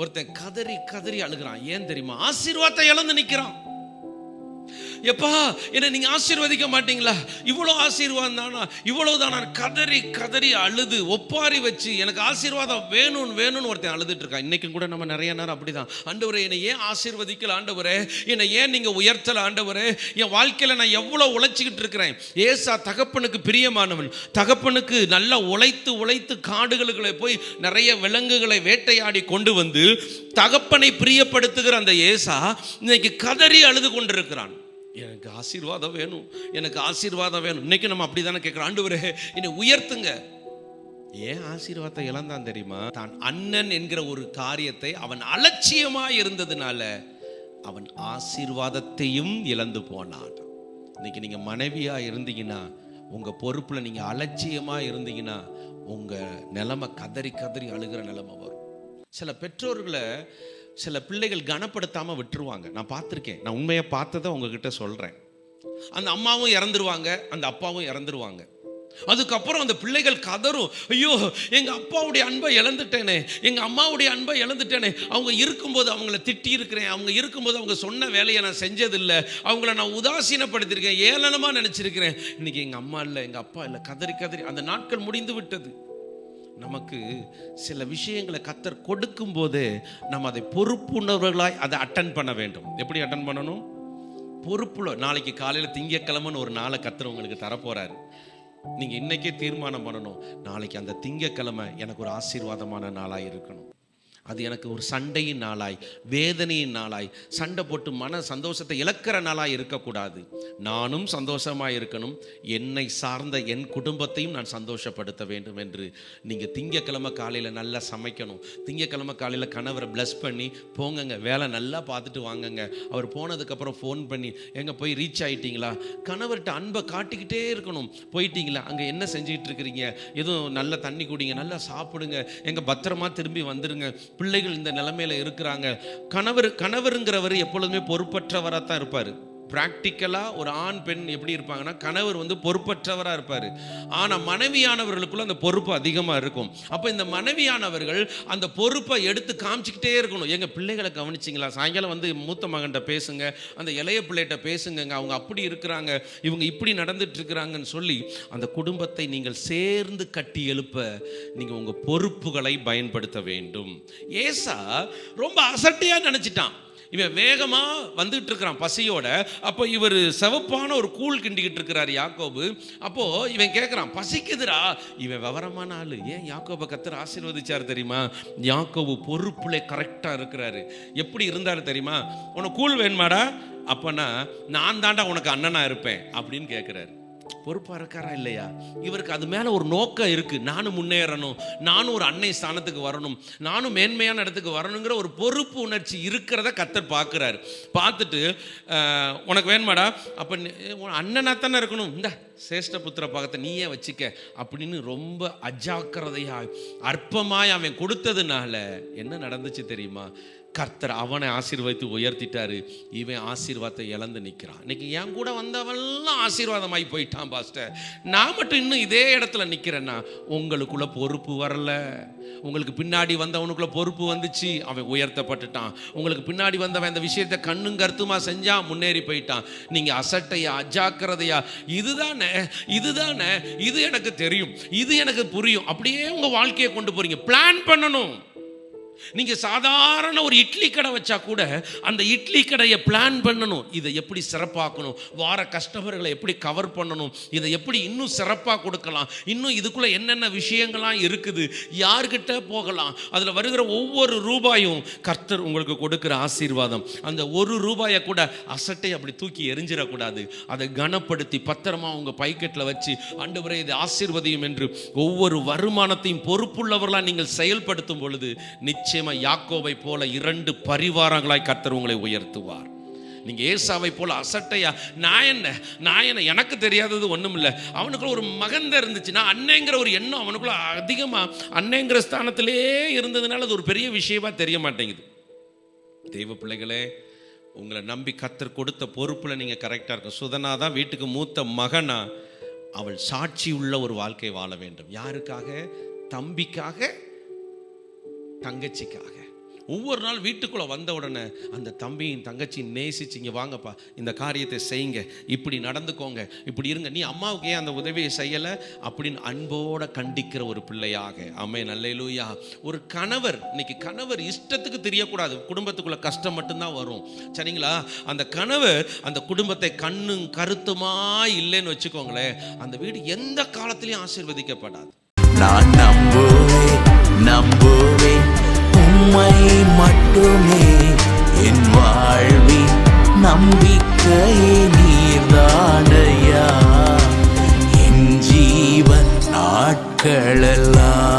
ஒருத்தன் கதறி கதறி அழுகிறான். ஏன் தெரியுமா? ஆசீர்வாதத்தை இழந்து நிற்கிறான். எப்பா என்னை நீங்க ஆசீர்வதிக்க மாட்டீங்களா? இவ்வளோ ஆசீர்வாதம் தானா? இவ்வளவு தானா கதறி கதறி அழுது ஒப்பாரி வச்சு எனக்கு ஆசீர்வாதம் வேணும்னு வேணும்னு ஒருத்தன் அழுதுட்டு இருக்கான். இன்னைக்கும் கூட நம்ம நிறைய நேரம் அப்படிதான். ஆண்டவரே என்னை ஏன் ஆசீர்வதிக்கல ஆண்டவரே? என்னை ஏன் நீங்க உயர்த்தல ஆண்டவரே? என் வாழ்க்கையில நான் எவ்வளோ உழைச்சிக்கிட்டு இருக்கிறேன்? ஏசா தகப்பனுக்கு பிரியமானவன். தகப்பனுக்கு நல்லா உழைத்து உழைத்து காடுகளுக்குள்ளே போய் நிறைய விலங்குகளை வேட்டையாடி கொண்டு வந்து தகப்பனை பிரியப்படுத்துகிற அந்த ஏசா இன்னைக்கு கதறி அழுது கொண்டிருக்கிறான். எனக்கு ஆசீர்வாதம் வேணும். எனக்கு ஆசீர்வாதம் வேணும். இன்னைக்கு நம்ம அப்படி தானே கேட்குறோம். ஆண்டவரே என்னை உயர்த்துங்க. ஏன் ஆசீர்வாதத்தை இழந்தான் தெரியுமா? தான் அண்ணன் என்கிற ஒரு காரியத்தை அவன் அலட்சியமாக இருந்ததுனால அவன் ஆசீர்வாதத்தையும் இழந்து போனான். இன்னைக்கு நீங்கள் மனைவியாக இருந்தீங்கன்னா உங்கள் பொறுப்பில் நீங்கள் அலட்சியமாக இருந்தீங்கன்னா உங்கள் நிலைமை கதறி கதறி அழுகிற நிலைமை வரும். சில பெற்றோர்களை சில பிள்ளைகள் கனப்படுத்தாமல் விட்டுருவாங்க. நான் பார்த்துருக்கேன். நான் உண்மையை பார்த்ததை உங்ககிட்ட சொல்கிறேன் அந்த அம்மாவும் இறந்துருவாங்க. அந்த அப்பாவும் இறந்துருவாங்க. அதுக்கப்புறம் அந்த பிள்ளைகள் கதறும். ஐயோ எங்கள் அப்பாவுடைய அன்பை இழந்துட்டேனே. எங்கள் அம்மாவுடைய அன்பை இழந்துட்டேனே. அவங்க இருக்கும்போது அவங்கள திட்டி இருக்கிறேன் அவங்க இருக்கும்போது அவங்க சொன்ன வேலையை நான் செஞ்சதில்லை. அவங்கள நான் உதாசீனப்படுத்தியிருக்கேன். ஏளனமாக நினச்சிருக்கிறேன். இன்றைக்கி எங்கள் அம்மா இல்லை எங்கள் அப்பா இல்லை. கதறி கதறி. அந்த நாட்கள் முடிந்து விட்டது. நமக்கு சில விஷயங்களை கத்தர் கொடுக்கும் போதே நம்ம அதை பொறுப்புணர்வுகளாய் அதை அட்டன் பண்ண வேண்டும். எப்படி அட்டன் பண்ணணும்? பொறுப்புல நாளைக்கு காலையில் திங்கக்கிழமைன்னு ஒரு நாளை கத்தர் உங்களுக்கு தரப்போறாரு. நீங்க இன்னைக்கே தீர்மானம் பண்ணணும். நாளைக்கு அந்த திங்கக்கிழமை எனக்கு ஒரு ஆசீர்வாதமான நாளாக இருக்கணும். அது எனக்கு ஒரு சண்டையின் நாளாய் வேதனையின் நாளாய் சண்டை போட்டு மன சந்தோஷத்தை இழக்கிற நாளாக இருக்கக்கூடாது. நானும் சந்தோஷமாக இருக்கணும். என்னை சார்ந்த என் குடும்பத்தையும் நான் சந்தோஷப்படுத்த வேண்டும் என்று. நீங்கள் திங்கக்கிழமை காலையில் நல்லா சமைக்கணும். திங்கக்கிழமை காலையில் கணவரை ப்ளஸ் பண்ணி போங்கங்க வேலை நல்லா பார்த்துட்டு வாங்கங்க. அவர் போனதுக்கப்புறம் ஃபோன் பண்ணி எங்கே போய் ரீச் ஆகிட்டீங்களா கணவர்கிட்ட அன்பை காட்டிக்கிட்டே இருக்கணும். போயிட்டீங்களா? அங்கே என்ன செஞ்சுக்கிட்டு இருக்கிறீங்க? எதுவும் நல்ல தண்ணி குடிங்க நல்லா சாப்பிடுங்க. எங்கள் பத்திரமா திரும்பி வந்துடுங்க பிள்ளைகள் இந்த நிலைமையில இருக்கிறாங்க. கணவர் கணவருங்கிறவர் எப்பொழுதுமே பொறுப்பற்றவராக தான் இருப்பார். ப்ராக்டிக்கலாக ஒரு ஆண் பெண் எப்படி இருப்பாங்கன்னா கணவர் வந்து பொறுப்பற்றவராக இருப்பார். ஆனால் மனைவியானவர்களுக்குள்ள அந்த பொறுப்பு அதிகமாக இருக்கும். அப்போ இந்த மனைவியானவர்கள் அந்த பொறுப்பை எடுத்து காமிச்சிக்கிட்டே இருக்கணும். எங்கள் பிள்ளைகளை கவனிச்சிங்களா? சாயங்காலம் வந்து மூத்த மகன்கிட்ட பேசுங்க. அந்த இளைய பிள்ளைகிட்ட பேசுங்கங்க. அவங்க அப்படி இருக்கிறாங்க. இவங்க இப்படி நடந்துட்டு இருக்கிறாங்கன்னு சொல்லி அந்த குடும்பத்தை நீங்கள் சேர்ந்து கட்டி எழுப்ப நீங்கள் உங்கள் பொறுப்புகளை பயன்படுத்த வேண்டும். ஏசா ரொம்ப அசட்டையாக நினச்சிட்டான். இவன் வேகமாக வந்துகிட்டு இருக்கிறான் பசியோட. அப்போ இவர் செவப்பான ஒரு கூழ் கிண்டிக்கிட்டு இருக்கிறார் யாக்கோபு. அப்போது இவன் கேட்குறான் பசிக்குதுரா இவன் விவரமான ஆள். ஏன் யாக்கோபை கத்தர் ஆசீர்வதிச்சார் தெரியுமா? யாக்கோபு பொறுப்புல கரெக்டாக இருக்கிறாரு. எப்படி இருந்தாரு தெரியுமா? உனக்கு கூழ் வேணுமாடா? அப்போனா நான் தாண்டா உனக்கு அண்ணனா இருப்பேன். அப்படின்னு கேட்குறாரு பொறுப்பா இருக்காரா இல்லையா? இவருக்கு அது மேல ஒரு நோக்கம் இருக்கு. நானும் முன்னேறணும். நானும் ஒரு அன்னை ஸ்தானத்துக்கு வரணும். நானும் மேன்மையான இடத்துக்கு வரணுங்கிற ஒரு பொறுப்பு உணர்ச்சி இருக்கிறத கத்தர் பார்க்குறாரு. பார்த்துட்டு உனக்கு வேணுமாடா? அப்போ அண்ணனாக தானே இருக்கணும். இந்த சேஷ்ட புத்திர பாகத்தை நீயே வச்சுக்க அப்படின்னு ரொம்ப அஜாக்கிரதையா அற்பமாய் அவன் கொடுத்ததுனால என்ன நடந்துச்சு தெரியுமா? கர்த்தர் அவனை ஆசீர்வதித்து உயர்த்திட்டாரு. இவன் ஆசீர்வாதத்தை இழந்து நிற்கிறான். இன்னைக்கு என் கூட வந்தவெல்லாம் ஆசீர்வாதமாகி போயிட்டான் பாஸ்டர். நான் மட்டும் இன்னும் இதே இடத்துல நிற்கிறேன்னா உங்களுக்குள்ள பொறுப்பு வரல. உங்களுக்கு பின்னாடி வந்தவனுக்குள்ள பொறுப்பு வந்துச்சு அவன் உயர்த்தப்பட்டுட்டான். உங்களுக்கு பின்னாடி வந்தவன் இந்த விஷயத்தை கண்ணும் கருத்துமா செஞ்சா முன்னேறி போயிட்டான். நீங்க அசட்டையா அஜாக்கிரதையா இதுதானே இதுதானே இது எனக்கு தெரியும் இது எனக்கு புரியும். அப்படியே உங்க வாழ்க்கையை கொண்டு போறீங்க. பிளான் பண்ணணும். நீங்கள் சாதாரண ஒரு இட்லி கடை வச்சா கூட அந்த இட்லி கடையை பிளான் பண்ணணும். இதை எப்படி சிறப்பாக்கணும்? வார கஸ்டமர்களை எப்படி கவர் பண்ணணும்? இதை எப்படி இன்னும் சிறப்பாக கொடுக்கலாம்? இன்னும் இதுக்குள்ளே என்னென்ன விஷயங்கள்லாம் இருக்குது? யார்கிட்ட போகலாம்? அதில் வருகிற ஒவ்வொரு ரூபாயும் கர்த்தர் உங்களுக்கு கொடுக்குற ஆசீர்வாதம். அந்த ஒரு ரூபாயை கூட அசட்டை அப்படி தூக்கி எரிஞ்சிடக்கூடாது அதை கனப்படுத்தி பத்திரமா உங்கள் பைக்கெட்டில் வச்சு ஆண்டவரே இது ஆசீர்வதியும் என்று ஒவ்வொரு வருமானத்தையும் பொறுப்புள்ளவர்களாக நீங்கள் செயல்படுத்தும் பொழுது நிச்சயம் யாக்கோவை போல இரண்டு பரிவாரங்களாய் கர்த்தர் உங்களை உயர்த்துவார். நீங்க ஏசாவை போல அசட்டையா நான் என்ன? நான் என்ன? எனக்கு தெரியாதது ஒண்ணும் இல்லை. அவனுக்குள்ள ஒரு மகந்த இருந்துச்சு. நான் அண்ணேங்கிற ஒரு எண்ணம் அவனுக்குள்ள அதிகமா அண்ணேங்கிற ஸ்தானத்திலே இருந்ததுனால அது ஒரு பெரிய விஷயமா தெரிய மாட்டேங்குது. தெய்வ பிள்ளைகளே உங்களை நம்பி கத்தர் கொடுத்த பொறுப்புல நீங்க கரெக்டா இருக்கும் சுதனா தான் வீட்டுக்கு மூத்த மகனா அவள் சாட்சி உள்ள ஒரு வாழ்க்கை வாழ வேண்டும். யாருக்காக? தம்பிக்காக தங்கச்சிக்காக. ஒவ்வொரு நாள் வீட்டுக்குள்ளே வந்த உடனே அந்த தம்பியும் தங்கச்சியும் நேசிச்சு இங்கே வாங்கப்பா இந்த காரியத்தை செய்யுங்க. இப்படி நடந்துக்கோங்க. இப்படி இருங்க. நீ அம்மாவுக்கு ஏன் அந்த உதவியை செய்யலை? அப்படின்னு அன்போட கண்டிக்கிற ஒரு பிள்ளையாக. அம்மே நல்லையிலூயா ஒரு கணவர் இன்னைக்கு கணவர் இஷ்டத்துக்கு தெரியக்கூடாது. குடும்பத்துக்குள்ள கஷ்டம் மட்டும்தான் வரும். சரிங்களா? அந்த கணவர் அந்த குடும்பத்தை கண்ணும் கருத்துமா இல்லைன்னு வச்சுக்கோங்களேன். அந்த வீடு எந்த காலத்திலையும் ஆசீர்வதிக்கப்படாது. நான் நம்புவேன் நாட்களெல்லாம்